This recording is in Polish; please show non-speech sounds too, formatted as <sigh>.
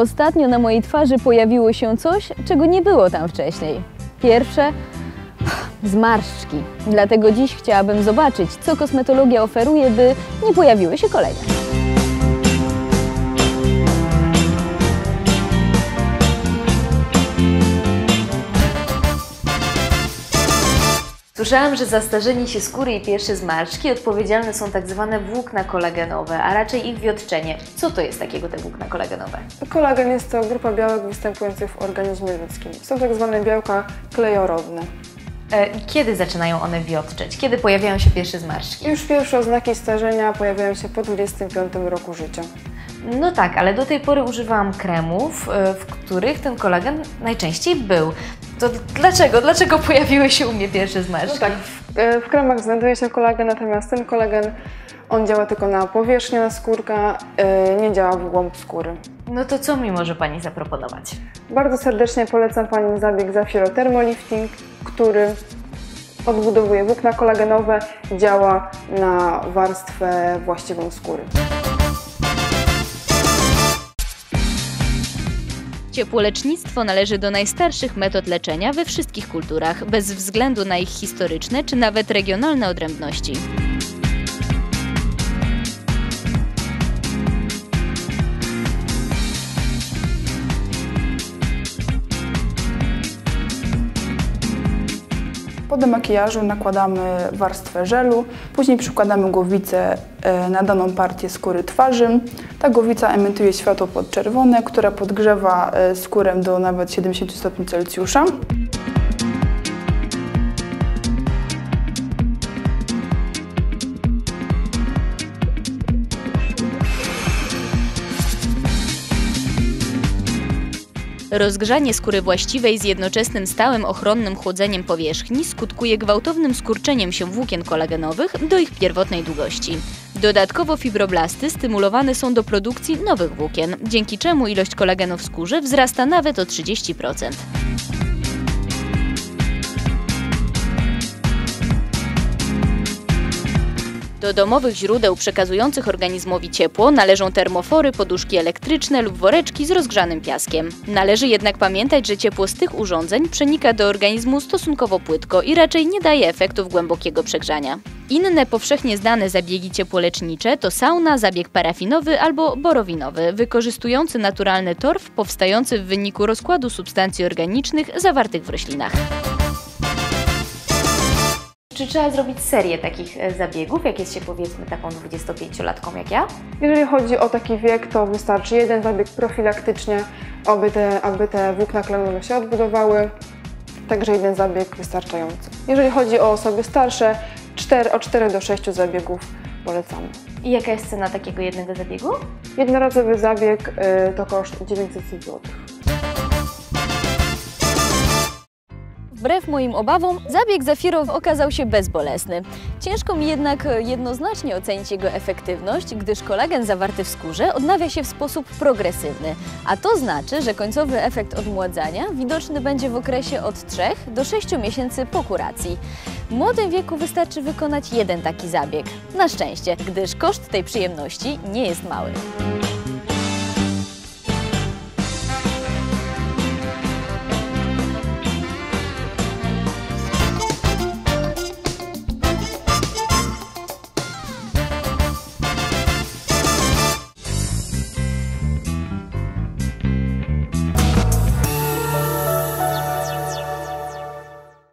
Ostatnio na mojej twarzy pojawiło się coś, czego nie było tam wcześniej. Pierwsze <sighs> zmarszczki. Dlatego dziś chciałabym zobaczyć, co kosmetologia oferuje, by nie pojawiły się kolejne. Słyszałam, że za starzenie się skóry i pierwsze zmarszczki odpowiedzialne są tak zwane włókna kolagenowe, a raczej ich wiotczenie. Co to jest takiego te włókna kolagenowe? Kolagen jest to grupa białek występujących w organizmie ludzkim. Są tak zwane białka klejorodne. E, Kiedy zaczynają one wiotczeć? Kiedy pojawiają się pierwsze zmarszczki? Już pierwsze oznaki starzenia pojawiają się po 25 roku życia. No tak, ale do tej pory używałam kremów, e, w których ten kolagen najczęściej był. To dlaczego? Dlaczego pojawiły się u mnie pierwsze No zmarszczki? tak, w, e, w kremach znajduje się kolagen, natomiast ten kolagen on działa tylko na powierzchnię naskórka, e, nie działa w głąb skóry. No to co mi może Pani zaproponować? Bardzo serdecznie polecam Pani zabieg Zafiro Thermolifting, który odbudowuje włókna kolagenowe, działa na warstwę właściwą skóry. Ciepłolecznictwo należy do najstarszych metod leczenia we wszystkich kulturach, bez względu na ich historyczne czy nawet regionalne odrębności. Po demakijażu nakładamy warstwę żelu, później przykładamy głowicę e, na daną partię skóry twarzy. Ta głowica emituje światło podczerwone, które podgrzewa e, skórę do nawet 70 stopni Celsjusza. Rozgrzanie skóry właściwej z jednoczesnym stałym ochronnym chłodzeniem powierzchni skutkuje gwałtownym skurczeniem się włókien kolagenowych do ich pierwotnej długości. Dodatkowo fibroblasty stymulowane są do produkcji nowych włókien, dzięki czemu ilość kolagenu w skórze wzrasta nawet o 30%. Do domowych źródeł przekazujących organizmowi ciepło należą termofory, poduszki elektryczne lub woreczki z rozgrzanym piaskiem. Należy jednak pamiętać, że ciepło z tych urządzeń przenika do organizmu stosunkowo płytko i raczej nie daje efektów głębokiego przegrzania. Inne powszechnie znane zabiegi ciepłolecznicze to sauna, zabieg parafinowy albo borowinowy, wykorzystujący naturalny torf powstający w wyniku rozkładu substancji organicznych zawartych w roślinach. Czy trzeba zrobić serię takich e, zabiegów, jak jest się powiedzmy taką 25-latką jak ja? Jeżeli chodzi o taki wiek, to wystarczy jeden zabieg profilaktycznie, aby te, aby te włókna kolagenowe się odbudowały. Także jeden zabieg wystarczający. Jeżeli chodzi o osoby starsze, 4, od 4 do 6 zabiegów polecamy. I jaka jest cena takiego jednego zabiegu? Jednorazowy zabieg y, to koszt 900 zł. Wbrew moim obawom, zabieg Zafirow okazał się bezbolesny. Ciężko mi jednak e, jednoznacznie ocenić jego efektywność, gdyż kolagen zawarty w skórze odnawia się w sposób progresywny, a to znaczy, że końcowy efekt odmładzania widoczny będzie w okresie od 3 do 6 miesięcy po kuracji. W młodym wieku wystarczy wykonać jeden taki zabieg. Na szczęście, gdyż koszt tej przyjemności nie jest mały.